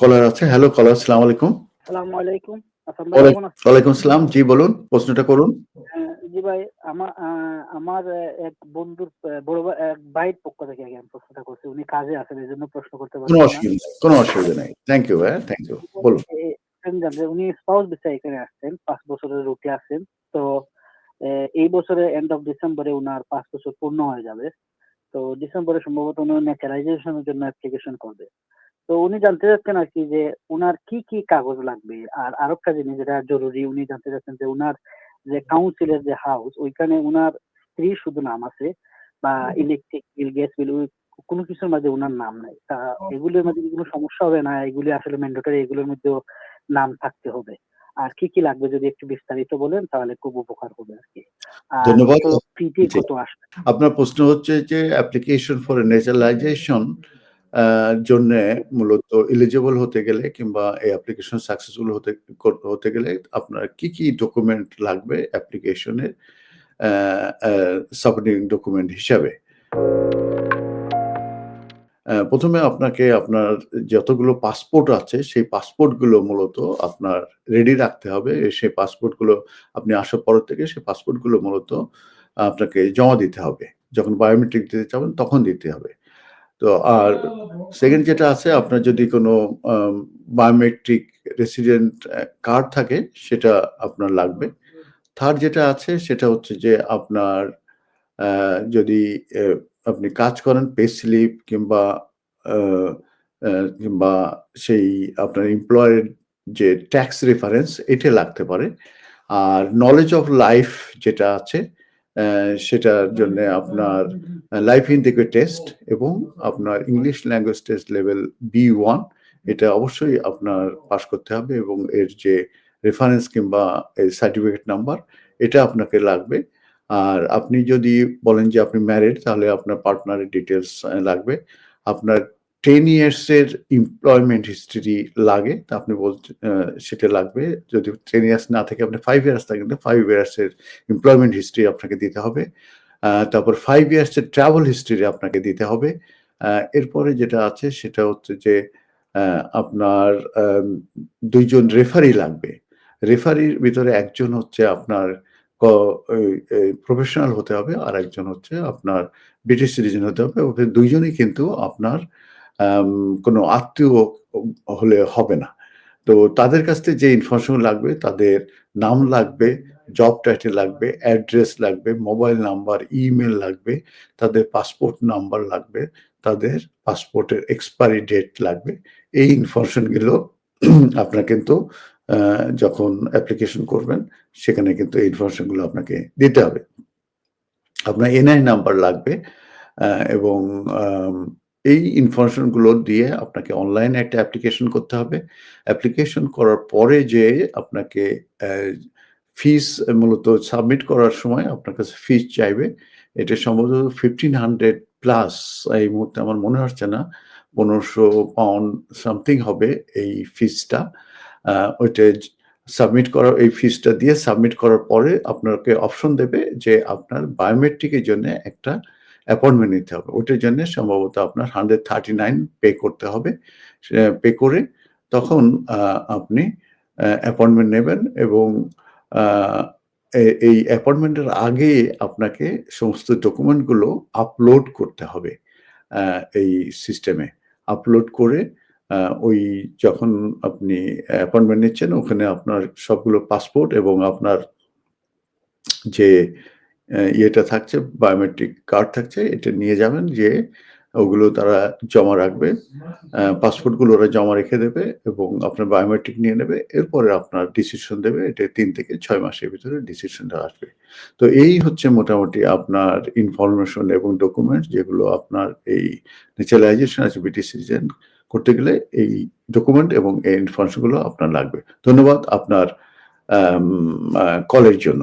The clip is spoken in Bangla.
কলার আছে। হ্যালো কলার আসসালামু আলাইকুম। সালামু আলাইকুম। ভাই কেমন আছেন? ওয়ালাইকুম সালাম। জি বলুন প্রশ্নটা করুন। জি ভাই আমার আমার এক বন্ধুর বড় এক ভাইয়ের পক্ষ থেকে আমি প্রশ্নটা করছি। উনি কাজে আছেন এই জন্য প্রশ্ন করতে কোনো অসুবিধা নেই কোনো অসুবিধা নেই। থ্যাংক ইউ ভাইয়া থ্যাংক ইউ বলুন। উনি স্পাউস বিষয়ে এখানে আসছেন পাঁচ বছরের রুটে আসছেন। তো এই বছরে এন্ড অফ ডিসেম্বরে উনার পাঁচ বছর পূর্ণ হয়ে যাবে। তো ডিসেম্বরে সম্ভবত উনি ন্যাচারাইজেশনের জন্য অ্যাপ্লিকেশন করবে। তো উনি জানতে চাচ্ছেন আর কি যে উনার কি কি কাগজ লাগবে? আর আরেকটা জিনিস যেটা জরুরি উনি জানতে চাচ্ছেন যে উনার যে কাউন্সিলের যে হাউস ওইখানে উনার স্ত্রী শুধু নাম আছে বা ইলেকট্রিক বিল গ্যাস বিল কোনো কিছুর মধ্যে উনার নাম নাই। তা এগুলোর মধ্যে কোনো সমস্যা হবে না? এগুলি আসলে ম্যান্ডেটরি এগুলোর মধ্যেও নাম থাকতে হবে। আর কি কি লাগবে যদি একটু বিস্তারিত বলেন তাহলে খুব উপকার হবে আর কি। আর ধন্যবাদ। আপনার প্রশ্ন হচ্ছে যে অ্যাপ্লিকেশন ফর ন্যাচারালাইজেশন জন্য মূলত এলিজিবল হতে গেলে কিংবা এই অ্যাপ্লিকেশন সাকসেসফুল হতে হতে গেলে আপনার কি কি ডকুমেন্ট লাগবে অ্যাপ্লিকেশনের সাপোর্টিং ডকুমেন্ট হিসাবে? প্রথমে আপনাকে আপনার যতগুলো পাসপোর্ট আছে সেই পাসপোর্টগুলো মূলত আপনার রেডি রাখতে হবে। সেই পাসপোর্টগুলো আপনি আসার পর থেকে সেই পাসপোর্টগুলো মূলত আপনাকে জমা দিতে হবে। যখন বায়োমেট্রিক দিতে চাবেন তখন দিতে হবে। তো আর সেকেন্ড যেটা আছে, আপনার যদি কোনো বায়োমেট্রিক রেসিডেন্ট কার্ড থাকে, সেটা আপনার লাগবে। থার্ড যেটা আছে, সেটা হচ্ছে যে আপনার যদি আপনি কাজ করেন পে স্লিপ কিংবা কিংবা সেই আপনার এমপ্লয়ের যে ট্যাক্স রেফারেন্স এটা লাগতে পারে। আর নলেজ অফ লাইফ যেটা আছে সেটার জন্য আপনার লাইফ ইন্টিগ্রেট টেস্ট এবং আপনার English language test level B one এটা অবশ্যই আপনার পাস করতে হবে এবং এর যে রেফারেন্স কিংবা সার্টিফিকেট নাম্বার এটা আপনাকে লাগবে। আর আপনি যদি বলেন যে আপনি ম্যারিড তাহলে আপনার পার্টনারের ডিটেলস লাগবে। আপনার টেন ইয়ার্সের এমপ্লয়মেন্ট হিস্ট্রি লাগে, তা আপনি বলছেন সেটা লাগবে। যদি টেন ইয়ার্স না থেকে, আপনি ফাইভ ইয়ার্স থাকেন ফাইভ ইয়ার্সের এমপ্লয়মেন্ট হিস্ট্রি আপনাকে দিতে হবে। তারপর ফাইভ ইয়ার্সের ট্রাভেল হিস্ট্রি আপনাকে দিতে হবে। এরপরে যেটা আছে, সেটা হচ্ছে যে আপনার দুইজন রেফারি লাগবে। রেফারির ভিতরে একজন হচ্ছে আপনার প্রফেশনাল হতে হবে, আর একজন হচ্ছে আপনার ব্রিটিশ সিটিজেন হতে হবে। দুইজনই কিন্তু আপনার কোনো আত্মীয় হলে হবে না। তো তাদের কাছ থেকে যে ইনফরমেশন লাগবে, তাদের নাম লাগবে জব টাইটেল লাগবে অ্যাড্রেস লাগবে মোবাইল নাম্বার ইমেল লাগবে, তাদের পাসপোর্ট নাম্বার লাগবে, তাদের পাসপোর্টের এক্সপায়ারি ডেট লাগবে। এই ইনফরমেশনগুলো আপনার কিন্তু যখন অ্যাপ্লিকেশন করবেন, সেখানে কিন্তু এই ইনফরমেশনগুলো আপনাকে দিতে হবে। আপনার এনআই নাম্বার লাগবে এবং এই ইনফরমেশনগুলো দিয়ে আপনাকে অনলাইনে একটা অ্যাপ্লিকেশন করতে হবে। অ্যাপ্লিকেশন করার পরে যে আপনাকে ফিস মূলত সাবমিট করার সময় আপনার কাছে ফিস চাইবে। এটা সম্ভবত ফিফটিন হান্ড্রেড প্লাস এই মুহূর্তে আমার মনে হচ্ছে না, পনেরোশো পাউন্ড সামথিং হবে এই ফিসটা ওইটা সাবমিট করার এই ফিসটা দিয়ে সাবমিট করার পরে আপনাকে অপশন দেবে যে আপনার বায়োমেট্রিকের জন্য একটা অ্যাপয়েন্টমেন্ট নিতে হবে। ওইটার জন্য সম্ভবত আপনার হান্ড্রেড থার্টি নাইন পে করতে হবে। পে করে তখন আপনি অ্যাপয়েন্টমেন্ট নেবেন এবং এই অ্যাপয়েন্টমেন্টের আগে আপনাকে সমস্ত ডকুমেন্টগুলো আপলোড করতে হবে এই সিস্টেমে আপলোড করে ওই যখন আপনি অ্যাপয়েন্টমেন্ট নিচ্ছেন, ওখানে আপনার সবগুলো পাসপোর্ট এবং আপনার যে ইয়েটা থাকছে বায়োমেট্রিক কার্ড থাকছে, এটা নিয়ে যাবেন যে ওগুলো তারা জমা রাখবে পাসপোর্টগুলো ওরা জমা রেখে দেবে এবং আপনার বায়োমেট্রিক নিয়ে নেবে, এরপরে আপনার ডিসিশন দেবে, এটা তিন থেকে ছয় মাসের ভিতরে ডিসিশনটা আসবে। তো এই হচ্ছে মোটামুটি আপনার ইনফরমেশন এবং ডকুমেন্ট যেগুলো আপনার এই ন্যাচারালাইজেশন আছে ব্রিটিশ সিটিজেন করতে গেলে এই ডকুমেন্ট এবং এই ইনফরমেশনগুলো আপনার লাগবে। ধন্যবাদ আপনার কলের জন্য।